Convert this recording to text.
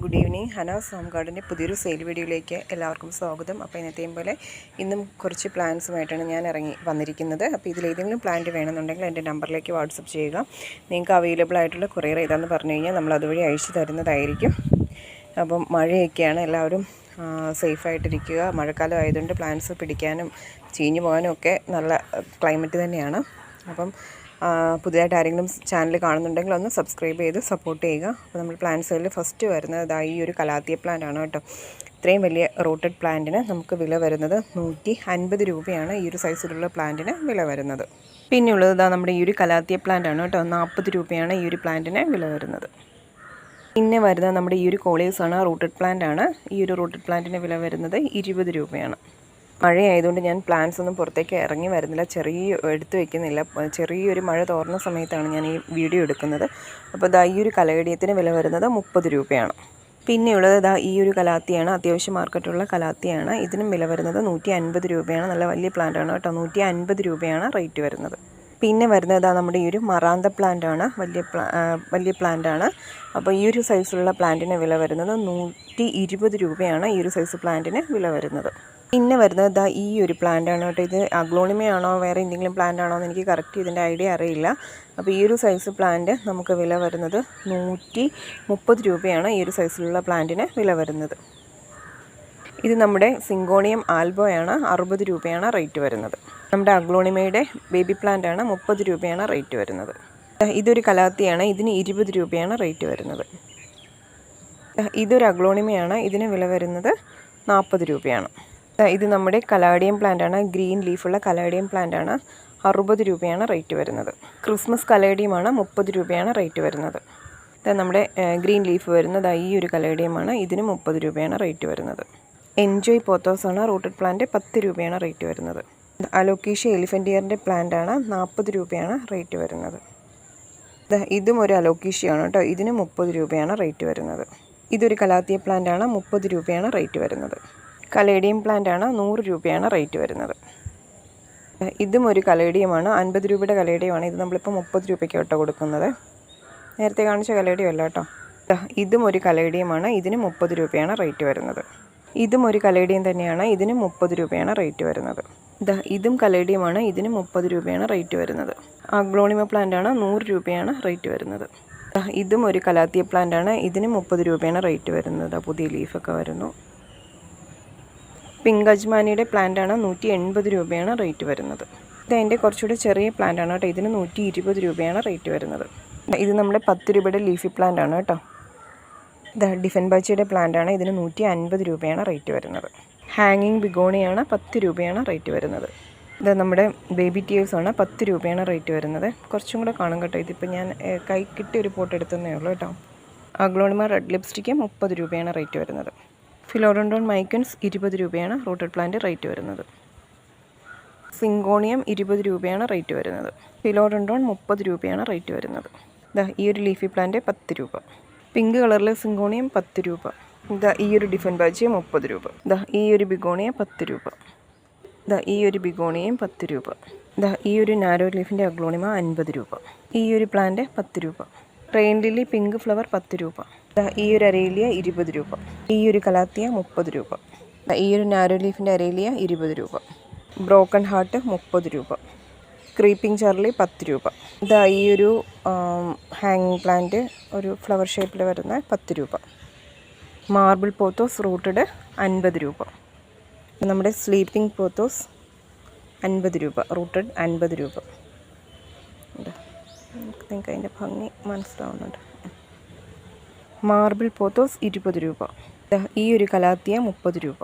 Good evening Hanas home ഗാർഡന്റെ പുതിയൊരു sale വീഡിയോയിലേക്ക് എല്ലാവർക്കും സ്വാഗതം. അപ്പോൾ ഇന്നത്തെയും പോലെ ഇന്നും കുറച്ച് പ്ലാൻസുമായിട്ടാണ് ഞാൻ ഇറങ്ങി വന്നിരിക്കുന്നത്. അപ്പോൾ ഇതിൽ ഏതെങ്കിലും പ്ലാന്റ് വേണമെന്നുണ്ടെങ്കിൽ എന്റെ നമ്പറിലേക്ക് വാട്സപ്പ് ചെയ്യുക. നിങ്ങൾക്ക് അവൈലബിൾ ആയിട്ടുള്ള കൊറിയർ ഏതാണെന്ന് പറഞ്ഞു കഴിഞ്ഞാൽ നമ്മൾ അതുവഴി അയച്ചു തരുന്നതായിരിക്കും. അപ്പം മഴയൊക്കെയാണ്. എല്ലാവരും സേഫായിട്ടിരിക്കുക മഴക്കാലം ആയതുകൊണ്ട് പ്ലാന്റ്സ് പിടിക്കാനും ചീഞ്ഞു പോകാനും ഒക്കെ നല്ല ക്ലൈമറ്റ് തന്നെയാണ്. അപ്പം പുതിയതായിട്ട് ആരെങ്കിലും ചാനൽ കാണുന്നുണ്ടെങ്കിൽ ഒന്ന് സബ്സ്ക്രൈബ് ചെയ്ത് സപ്പോർട്ട് ചെയ്യുക. അപ്പോൾ നമ്മൾ പ്ലാന്റ്സുകളിൽ ഫസ്റ്റ് വരുന്നത് ഇതാ ഈ ഒരു കലാത്തിയ പ്ലാന്റ് ആണ് കേട്ടോ. ഇത്രയും വലിയ റോട്ടഡ് പ്ലാന്റിന് നമുക്ക് വില വരുന്നത് നൂറ്റി അൻപത് രൂപയാണ് ഈ ഒരു സൈസിലുള്ള പ്ലാന്റിന് വില വരുന്നത്. പിന്നെയുള്ളത് ഇതാ നമ്മുടെ ഈ ഒരു കലാത്തിയ പ്ലാന്റ് ആണ് കേട്ടോ. നാൽപ്പത് രൂപയാണ് ഈ ഒരു പ്ലാന്റിന് വില വരുന്നത്. പിന്നെ വരുന്നത് നമ്മുടെ ഈ ഒരു കോളേഴ്സാണ് റൂട്ടഡ് പ്ലാന്റ് ആണ്. ഈ ഒരു റൂട്ടഡ് പ്ലാന്റിന് വില വരുന്നത് ഇരുപത് രൂപയാണ്. മഴയായതുകൊണ്ട് ഞാൻ പ്ലാന്റ്സ് ഒന്നും പുറത്തേക്ക് ഇറങ്ങി വരുന്നില്ല. ചെറിയ എടുത്തു വെക്കുന്നില്ല. ചെറിയൊരു മഴ തോർന്ന സമയത്താണ് ഞാൻ ഈ വീഡിയോ എടുക്കുന്നത്. അപ്പോൾ ദാ ഈ ഒരു കലകടിയത്തിന് വില വരുന്നത് മുപ്പത് രൂപയാണ്. പിന്നെയുള്ളത് ദാ ഈ ഒരു കലാത്തിയാണ്. അത്യാവശ്യം മാർക്കറ്റുള്ള കലാത്തിയാണ്. ഇതിനും വില വരുന്നത് നൂറ്റി അൻപത് രൂപയാണ്. നല്ല വലിയ പ്ലാന്റ് ആണ് കേട്ടോ. നൂറ്റി അൻപത് രൂപയാണ് റേറ്റ് വരുന്നത്. പിന്നെ വരുന്നത് നമ്മുടെ ഈ ഒരു മറാന്ത പ്ലാന്റ് ആണ്. വലിയ പ്ലാ വലിയ പ്ലാന്റ് ആണ്. അപ്പോൾ ഈ ഒരു സൈസുള്ള പ്ലാന്റിന് വില വരുന്നത് നൂറ്റി ഇരുപത് രൂപയാണ് ഈ ഒരു സൈസ് പ്ലാന്റിന് വില വരുന്നത്. പിന്നെ വരുന്നത് ഇതാ ഈ ഒരു പ്ലാന്റ് ആണ് കേട്ടോ. ഇത് അഗ്ലോണിമയാണോ? വേറെ എന്തെങ്കിലും പ്ലാന്റ് ആണോ എന്ന് എനിക്ക് കറക്റ്റ് ഇതിന്റെ ഐഡിയ അറിയില്ല. അപ്പോൾ ഈ ഒരു സൈസ് പ്ലാന്റ് നമുക്ക് വില വരുന്നത് നൂറ്റി മുപ്പത് രൂപയാണ് ഈ ഒരു സൈസിലുള്ള പ്ലാന്റിന് വില വരുന്നത്. ഇത് നമ്മുടെ സിങ്കോണിയം ആൽബോയാണ് അറുപത് രൂപയാണ് റേറ്റ് വരുന്നത്. നമ്മുടെ അഗ്ലോണിമയുടെ ബേബി പ്ലാന്റ് ആണ് മുപ്പത് രൂപയാണ് റേറ്റ് വരുന്നത്. ഇതൊരു കലാത്തിയാണ് ഇതിന് ഇരുപത് രൂപയാണ് റേറ്റ് വരുന്നത്. ഇതൊരു അഗ്ലോണിമയാണ് ഇതിന് വില വരുന്നത് നാൽപ്പത് രൂപയാണ്. ഇത് നമ്മുടെ കലാഡിയം പ്ലാന്റ് ആണ്. ഗ്രീൻ ലീഫുള്ള പ്ലാന്റ് ആണ്. അറുപത് രൂപയാണ് റേറ്റ് വരുന്നത്. ക്രിസ്മസ് കലേഡിയമാണ് മുപ്പത് രൂപയാണ് റേറ്റ് വരുന്നത്. ദാ നമ്മുടെ ഗ്രീൻ ലീഫ് വരുന്നത് ഈ ഒരു കലേഡിയമാണ് ഇതിന് മുപ്പത് രൂപയാണ് റേറ്റ് വരുന്നത്. എൻജോയ് പോത്തോസ് ആണ് റൂട്ടഡ് പ്ലാന്റ് പത്ത് രൂപയാണ് റേറ്റ് വരുന്നത്. അലോക്കീഷ്യ എലിഫന്റ് ഇയറിന്റെ പ്ലാന്റ് ആണ് നാൽപ്പത് രൂപയാണ് റേറ്റ് വരുന്നത്. ഇതും ഒരു അലോക്കീഷ്യയാണ് കേട്ടോ ഇതിന് മുപ്പത് രൂപയാണ് റേറ്റ് വരുന്നത്. ഇതൊരു കലാത്തിയ പ്ലാന്റ് ആണ്. മുപ്പത് രൂപയാണ് റേറ്റ് വരുന്നത്. കലേഡിയം പ്ലാന്റ് ആണ്. നൂറ് രൂപയാണ് റേറ്റ് വരുന്നത്. ഇതും ഒരു കലേഡിയമാണ്. അൻപത് രൂപയുടെ കലേഡിയമാണ്. ഇത് നമ്മളിപ്പോൾ മുപ്പത് രൂപയ്ക്ക് കേട്ടോ കൊടുക്കുന്നത്. നേരത്തെ കാണിച്ച കലേഡിയം അല്ല കേട്ടോ. ഇതും ഒരു കലേഡിയമാണ്. ഇതിന് മുപ്പത് രൂപയാണ് റേറ്റ് വരുന്നത്. ഇതും ഒരു കലേഡിയം തന്നെയാണ്. ഇതിന് മുപ്പത് രൂപയാണ് റേറ്റ് വരുന്നത്. ദാ ഇതും കലേഡിയമാണ്. ഇതിന് മുപ്പത് രൂപയാണ് റേറ്റ് വരുന്നത്. അഗ്ലോണിമ ആണ്. നൂറ് രൂപയാണ് റേറ്റ് വരുന്നത്. ഇതും ഒരു കലാത്തിയ പ്ലാന്റ് ആണ്. ഇതിന് മുപ്പത് രൂപയാണ് റേറ്റ് വരുന്നത്. പുതിയ ലീഫൊക്കെ വരുന്നു. പിങ്ക് അജ്മാനിയുടെ പ്ലാന്റ് ആണ് നൂറ്റി എൺപത് രൂപയാണ് റേറ്റ് വരുന്നത്. ഇത് അതിന്റെ കുറച്ചുകൂടി ചെറിയ പ്ലാന്റ് ആണ് കേട്ടോ. ഇതിന് നൂറ്റി ഇരുപത് രൂപയാണ് റേറ്റ് വരുന്നത്. ഇത് നമ്മുടെ പത്ത് രൂപയുടെ ലീഫി പ്ലാന്റ് ആണ് കേട്ടോ. ഇത് ഡിഫൻ ബാച്ചിയുടെ പ്ലാന്റ് ആണ് ഇതിന് നൂറ്റി അൻപത് രൂപയാണ് റേറ്റ് വരുന്നത്. ഹാങ്ങിങ് ബിഗോണിയാണ് പത്ത് രൂപയാണ് റേറ്റ് വരുന്നത്. ഇത് നമ്മുടെ ബേബി ആണ് പത്ത് രൂപയാണ് റേറ്റ് വരുന്നത്. കുറച്ചും കൂടെ കാണും കേട്ടോ. ഇതിപ്പോൾ ഞാൻ കൈ കിട്ടിയ ഒരു പോട്ട് എടുത്തതേ ഉള്ളൂ കേട്ടോ. അഗ്ലോണിമ റെഡ് ലിപ്സ്റ്റിക്ക് മുപ്പത് രൂപയാണ് റേറ്റ് വരുന്നത്. ഫിലോഡോണ്ടോൺ മൈക്കൻസ് ഇരുപത് രൂപയാണ് റൂട്ടഡ് പ്ലാന്റ് റേറ്റ് വരുന്നത്. സിങ്കോണിയം ഇരുപത് രൂപയാണ് റേറ്റ് വരുന്നത്. ഫിലോഡോണ്ടോൺ മുപ്പത് രൂപയാണ് റേറ്റ് വരുന്നത്. ഇതാ ഈ ഒരു ലീഫി പ്ലാന്റ് പത്ത് രൂപ. പിങ്ക് കളറിലെ സിങ്കോണിയം പത്ത് രൂപ. ഇതാ ഈ ഒരു ഡിഫൻ ബാജി മുപ്പത് രൂപ. ഇതാ ഈ ഒരു ബിഗോണിയ പത്ത് രൂപ. ഇതാ ഈ ഒരു ബിഗോണിയയും പത്ത് രൂപ. ഇതാ ഈ ഒരു നാരോ ലീഫിന്റെ അഗ്ലോണിമ അൻപത് രൂപ. ഈ ഒരു പ്ലാന്റ് പത്ത് രൂപ. റെയിൻ ലില്ലി പിങ്ക് ഫ്ലവർ പത്ത് രൂപ. ഈ ഒരു അരേലിയ ഇരുപത് രൂപ. ഈ ഒരു കലാത്തിയ മുപ്പത് രൂപ. ഈ ഒരു നാരോ ലീഫിന്റെ അരയിലിയ ഇരുപത് രൂപ. ബ്രോക്കൺ ഹാർട്ട് മുപ്പത് രൂപ. ക്രീപ്പിംഗ് ചാർലി പത്ത് രൂപ. ഇതാ ഈ ഒരു ഹാങ്ങിങ് പ്ലാന്റ് ഒരു ഫ്ലവർ ഷേപ്പിൽ വരുന്ന പത്ത് രൂപ. മാർബിൾ പോത്തോസ് റൂട്ടഡ് അൻപത് രൂപ. നമ്മുടെ സ്ലീപ്പിംഗ് പോത്തോസ് അൻപത് രൂപ. റൂട്ടഡ് അൻപത് രൂപ. നിങ്ങൾക്ക് അതിന്റെ ഭംഗി മനസ്സിലാവുന്നുണ്ട്. മാർബിൾ പോത്തോസ് ഇരുപത് രൂപ. ഈ ഒരു കലാത്തിയ മുപ്പത് രൂപ.